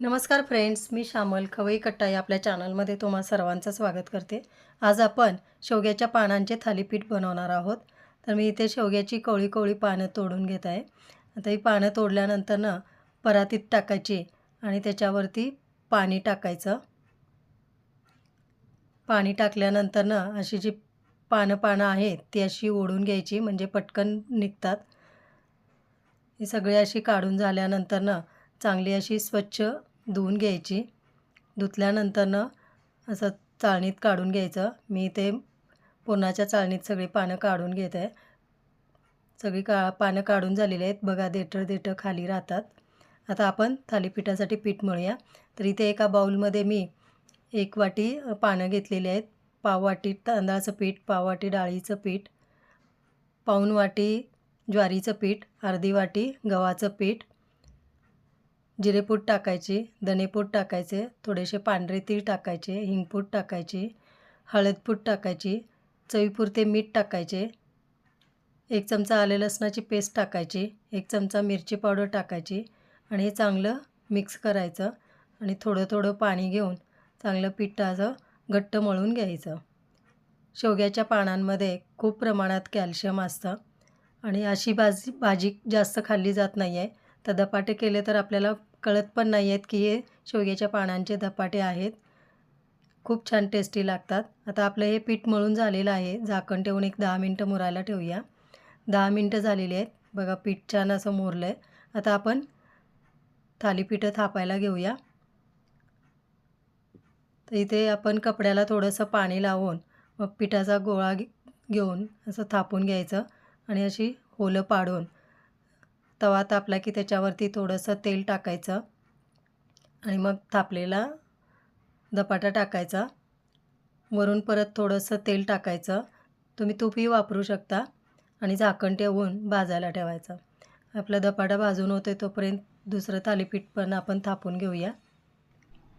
नमस्कार फ्रेंड्स मी श्यामल खवई कट्टा या आपल्या चॅनलमध्ये तुम्हा सर्वांचं स्वागत करते. आज आपण शेवग्याच्या पानांचे थालीपीठ बनवणार आहोत. तर मी इथे शेवग्याची कोळी कोळी पानं तोडून घेत आहे. आता ही पानं तोडल्यानंतर ना परातीत टाकायची आणि त्याच्यावरती पाणी टाकायचं. पाणी टाकल्यानंतर ना अशी जी पानं पानं आहेत ती अशी ओढून घ्यायची म्हणजे पटकन निघतात. ही सगळी अशी काढून झाल्यानंतर ना चांगली अशी स्वच्छ धुवून घ्यायची. धुतल्यानंतरनं असं चाळणीत काढून घ्यायचं. मी ते पुरणाच्या चाळणीत सगळी पानं काढून घेत. आहे सगळी का पानं काढून झालेली आहेत. बघा देठं देठं खाली राहतात. आता आपण थालीपीठासाठी पीठ मळूया. तर इथे एका बाऊलमध्ये मी एक वाटी पानं घेतलेली आहेत. पाव वाटी तांदळाचं पीठ पाव वाटी डाळीचं पीठ पाऊण वाटी ज्वारीचं पीठ अर्धी वाटी गव्हाचं पीठ जिरेपूड टाकायची धनेपूड टाकायचे थोडेसे पांढरे तीळ टाकायचे हिंगपूड टाकायची हळदपूड टाकायची चवीपुरते मीठ टाकायचे एक चमचा आले लसणाची पेस्ट टाकायची एक चमचा मिरची पावडर टाकायची आणि हे चांगलं मिक्स करायचं आणि थोडं थोडं पाणी घेऊन चांगलं पिठाचं घट्ट मळून घ्यायचं. शेवग्याच्या पानांमध्ये खूप प्रमाणात कॅल्शियम असतं आणि अशी भाजी भाजी जास्त खाल्ली जात नाही आहे तर धपाटे केले तर आपल्याला कळत पण नाही आहेत की हे शेवग्याच्या पानांचे धपाटे आहेत. खूप छान टेस्टी लागतात. आता आपलं हे पीठ मळून झालेलं आहे. झाकण ठेवून एक दहा मिनटं मुरायला ठेवूया. दहा मिनटं झालेली आहेत. बघा पीठ छान असं मुरलं आहे आता आपण थालीपीठं थापायला घेऊया. तर इथे आपण कपड्याला थोडंसं पाणी लावून मग पिठाचा गोळा घेऊन असं थापून घ्यायचं आणि अशी होलं पाडून तवा तापला की त्याच्यावरती थोडंसं तेल टाकायचं आणि मग थापलेला धपाटा टाकायचा. वरून परत थोडंसं तेल टाकायचं. तुम्ही तूपही वापरू शकता आणि झाकण ठेवून भाजायला ठेवायचं. आपला धपाटा भाजून होते तोपर्यंत दुसरं थालीपीठ पण आपण थापून घेऊया.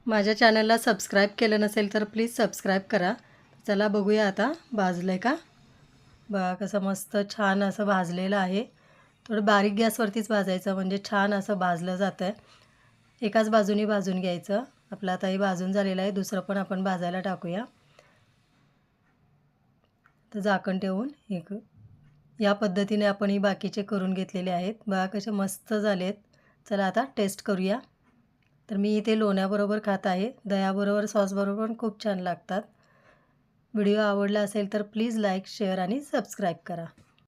माझ्या चॅनलला सबस्क्राईब केलं नसेल तर प्लीज सबस्क्राईब करा. चला बघूया आता भाजलं आहे का? बा कसं मस्त छान असं भाजलेलं आहे. थोडं बारीक गॅसवरतीच भाजायचं म्हणजे छान असं भाजलं जातं आहे एकाच बाजूनी भाजून घ्यायचं. आपलं आता हे भाजून झालेलं आहे दुसरं पण आपण भाजायला टाकूया. तर झाकण ठेवून एक या पद्धतीने आपण ही बाकीचे करून घेतलेले आहेत. बघा कसे मस्त झाले आहेत चला आता टेस्ट करूया. तर मी इथे लोण्याबरोबर खात आहे. दह्याबरोबर सॉसबरोबर पण खूप छान लागतात. व्हिडिओ आवडला असेल तर प्लीज लाईक शेअर आणि सबस्क्राईब करा.